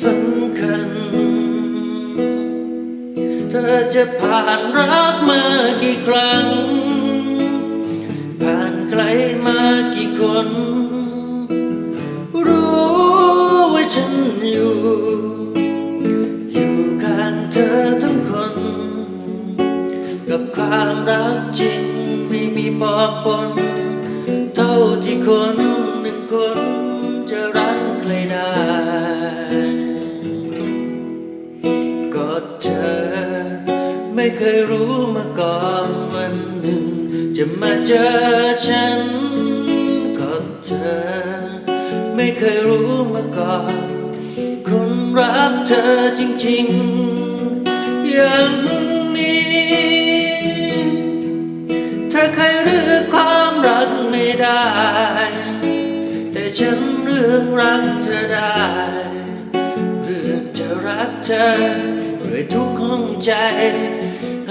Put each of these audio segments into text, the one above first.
สำคัญ เธอจะผ่านรักมากี่ครั้ง ผ่านใครมากี่คน รู้ว่าฉันอยู่ อยู่ข้างเธอทั้งคน กับความรักจริงไม่มีปอกปน เท่าที่คน ไม่เคยรู้มาก่อนวันหนึ่ง จะมาเจอฉันก็เธอ ไม่เคยรู้มาก่อน คนรักเธอจริงๆ อย่างนี้ เธอเคยเลือกความรักไม่ได้ แต่ฉันเลือกรักเธอได้เลือกจะรักเธอด้วยทุกห้องใจ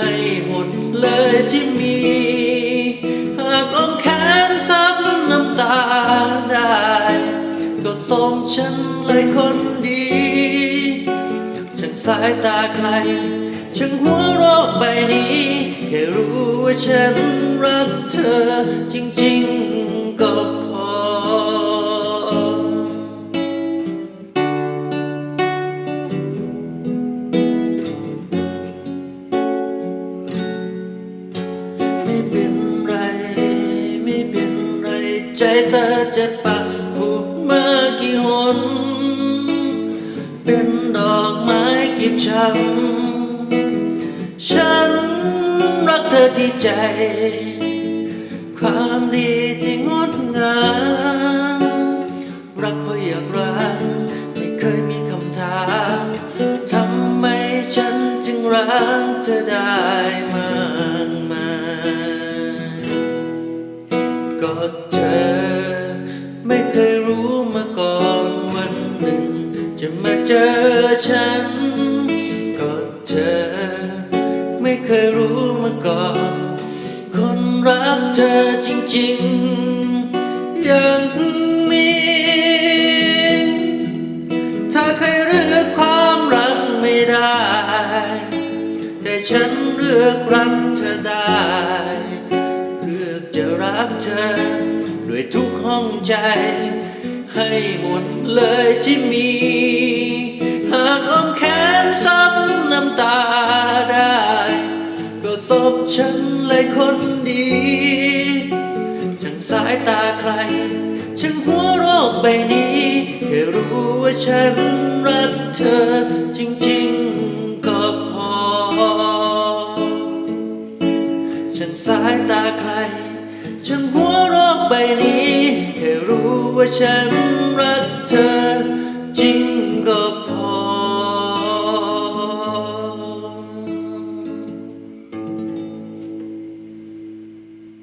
ให้หมดเลยที่มี หากอ้อมแขนซับน้ำตาได้ ก็ส่งฉันเลยคนดีช่างสายตาใครช่างหัวโรคใบนี้ แค่รู้ว่าฉันรักเธอจริงๆก็ ใจเธอจะปักผูกมากี่หน เป็นดอกไม้กิบช้ำฉันรักเธอที่ใจ ความดีที่งดงาม รักเพราะอยากรัก ไม่เคยมีคำถาม ทำไมฉันจึงรักเธอได้มา ก่อน คนรักเธอจริงๆ อย่างนี้เธอเคยเลือกความรักไม่ได้ แต่ฉันเลือกรักเธอได้ เลือกจะรักเธอ ด้วยทุกห้องใจ ให้หมดเลยที่มี หากอ้อมแขนซับน้ำตา ศพฉันเลยคนดีช่างสายตาใครช่างหัวโรคใบนี้แค่รู้ว่าฉันรักเธอจริงๆก็พอช่างสายตาใครช่างหัวโรคใบนี้แค่รู้ว่าฉันรักเธอ